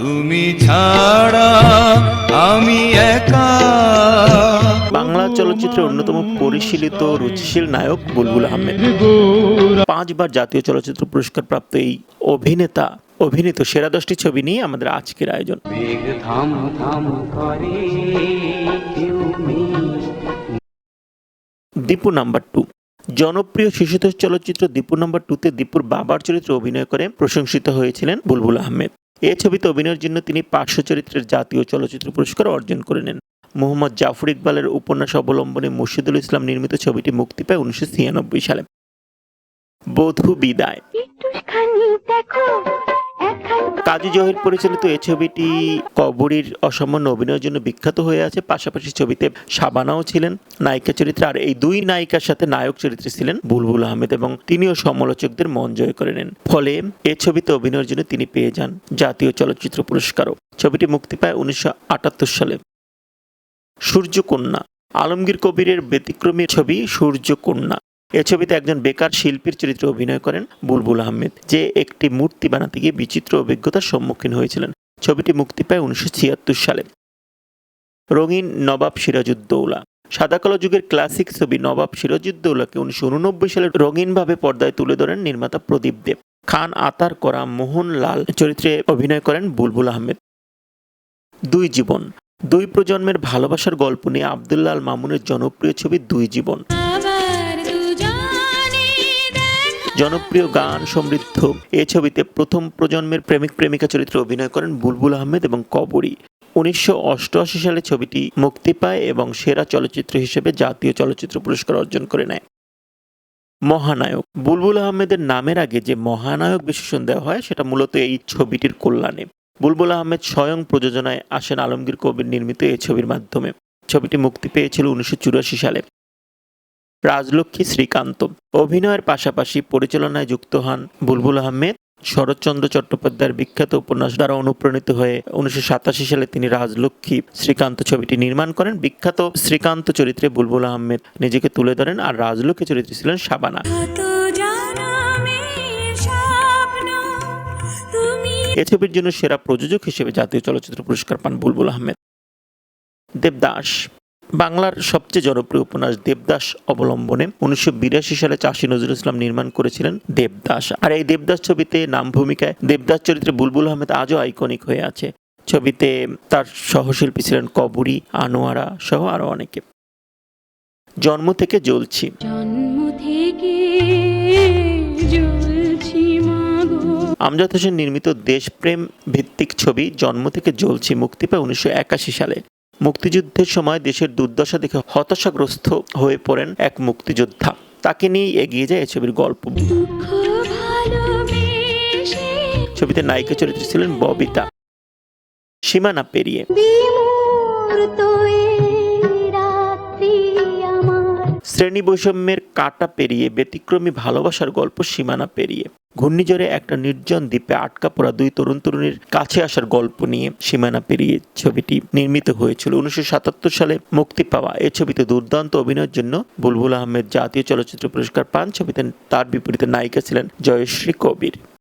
তুমি ছাড়া আমি একা। বাংলা চলচ্চিত্রের অন্যতম পরিশীলিত রুচিশীল নায়ক বুলবুল আহমেদ। পাঁচবার জাতীয় চলচ্চিত্র পুরস্কার প্রাপ্ত এই অভিনেতা অভিনীত সেরা দশটি ছবি নিয়ে আমাদের আজকের আয়োজন। Dipu number two. জনপ্রিয় শিশুতোষ চলচ্চিত্র দীপু নাম্বার টুতে দীপুর বাবার চরিত্রে অভিনয় করে প্রশংসিত হয়েছিলেন বুলবুল আহমেদ। এই ছবিতে অভিনয়ের জন্য তিনি পার্শ্ব চরিত্রের জাতীয় চলচ্চিত্র পুরস্কার অর্জন করে নেন। মোহাম্মদ জাফর ইকবালের উপন্যাস অবলম্বনে মুর্শিদুল ইসলাম নির্মিত ছবিটি মুক্তি পায় উনিশশো ছিয়ানব্বই সালে। বধু বিদায়। দেখো। কাজী জহির পরিচালিত এই ছবিটি কবরীর অসামান্য অভিনয়ের জন্য বিখ্যাত হয়ে আছে। পাশাপাশি ছবিতে শাবানাও ছিলেন, নায়িকা চরিত্রে। আর এই দুই নায়িকার সাথে নায়ক চরিত্রে ছিলেন বুলবুল আহমেদ এবং তিনিও সমালোচকদের মন জয় করে নেন। ফলে এই ছবিতে অভিনয়ের জন্য তিনি পেয়ে যান জাতীয় চলচ্চিত্র পুরস্কারও। ছবিটি মুক্তি পায় উনিশশো আটাত্তর সালে। সূর্যকন্যা, আলমগীর কবিরের ব্যতিক্রমী ছবি সূর্যকন্যা। এ ছবিতে একজন বেকার শিল্পীর চরিত্রে অভিনয় করেন বুলবুল আহমেদ, যে একটি মূর্তি বানাতে গিয়ে বিচিত্র অভিজ্ঞতার সম্মুখীন হয়েছিলেন। ছবিটি মুক্তি পায় উনিশশো ছিয়াত্তর সালে। রঙিন নবাব সিরাজউদ্দৌলা। সাদাকালো যুগের ক্লাসিক ছবি নবাব সিরাজউদ্দৌলাকে উনিশশো উননব্বই সালে রঙিনভাবে পর্দায় তুলে ধরেন নির্মাতা প্রদীপ দেব। খান আতার করা মোহনলাল চরিত্রে অভিনয় করেন বুলবুল আহমেদ। দুই জীবন। দুই প্রজন্মের ভালোবাসার গল্প নিয়ে আবদুল্লাল মামুনের জনপ্রিয় ছবি দুই জীবন। জনপ্রিয় গান সমৃদ্ধ। এ ছবিতে প্রথম প্রজন্মের প্রেমিক প্রেমিকা চরিত্রে অভিনয় করেন বুলবুল আহমেদ এবং কবরী। উনিশশো অষ্টআশি সালে ছবিটি মুক্তি পায় এবং সেরা চলচ্চিত্র হিসেবে জাতীয় চলচ্চিত্র পুরস্কার অর্জন করে নেয়। মহানায়ক। বুলবুল আহমেদের নামের আগে যে মহানায়ক বিশেষণ দেওয়া হয়, সেটা মূলত এই ছবিটির কল্যাণে। বুলবুল আহমেদ স্বয়ং প্রযোজনায় আসেন আলমগীর কবির নির্মিত এই ছবির মাধ্যমে। ছবিটি মুক্তি পেয়েছিল উনিশশো চুরাশি সালে। রাজলক্ষ্মী শ্রীকান্ত। অভিনয়ের পাশাপাশি পরিচালনায় যুক্ত হন বুলবুল আহমেদ শরৎচন্দ্র চট্টোপাধ্যায়ের বিখ্যাত উপন্যাস দ্বারা অনুপ্রাণিত হয়ে উনিশশো সাতাশি সালে তিনি রাজলক্ষ্মী শ্রীকান্ত ছবিটি নির্মাণ করেন। বিখ্যাত শ্রীকান্ত চরিত্রে বুলবুল আহমেদ নিজেকে তুলে ধরেন আর রাজলক্ষ্মী চরিত্রে ছিলেন শাবানা। এ ছবির জন্য সেরা প্রযোজক হিসেবে জাতীয় চলচ্চিত্র পুরস্কার পান বুলবুল আহমেদ। দেবদাস বাংলার সবচেয়ে জনপ্রিয় উপন্যাস দেবদাস অবলম্বনে উনিশশো বিরাশি সালে চাষী নজরুল ইসলাম নির্মাণ করেছিলেন দেবদাস। আর এই দেবদাস ছবিতে নাম ভূমিকায় দেবদাস চরিত্রে বুলবুল আহমেদ আজও আইকনিক হয়ে আছে। ছবিতে তার সহশিল্পী ছিলেন কবরী আনোয়ারা সহ আরও অনেকে। জন্ম থেকে জ্বলছি। জন্ম থেকে আমজাদ হোসেন নির্মিত দেশপ্রেম ভিত্তিক ছবি জন্ম থেকে জ্বলছি মুক্তি পায় উনিশশো একাশি সালে। মুক্তিযুদ্ধের সময় দেশের দুর্দশা দেখে হতাশাগ্রস্ত হয়ে পড়েন এক মুক্তিযোদ্ধা। তাকে নিয়ে এগিয়ে যায় এ ছবির গল্প ছবিতে নায়িকা চরিত্রে ছিলেন ববিতা। সীমানা পেরিয়ে। শ্রেণি বৈষম্যের কাটা পেরিয়ে, ব্যতিক্রমী ভালোবাসার গল্প সীমানা পেরিয়ে, ঘূর্ণিঝড়ে একটা নির্জন দ্বীপে আটকা পড়া দুই তরুণ তরুণীর কাছে আসার গল্প নিয়ে সীমানা পেরিয়ে ছবিটি নির্মিত হয়েছিল। উনিশশো সাতাত্তর সালে মুক্তি পাওয়া এ ছবিতে দুর্দান্ত অভিনয়ের জন্য বুলবুল আহমেদ জাতীয় চলচ্চিত্র পুরস্কার পান। ছবিতে তার বিপরীতে নায়িকা ছিলেন জয়শ্রী কবির।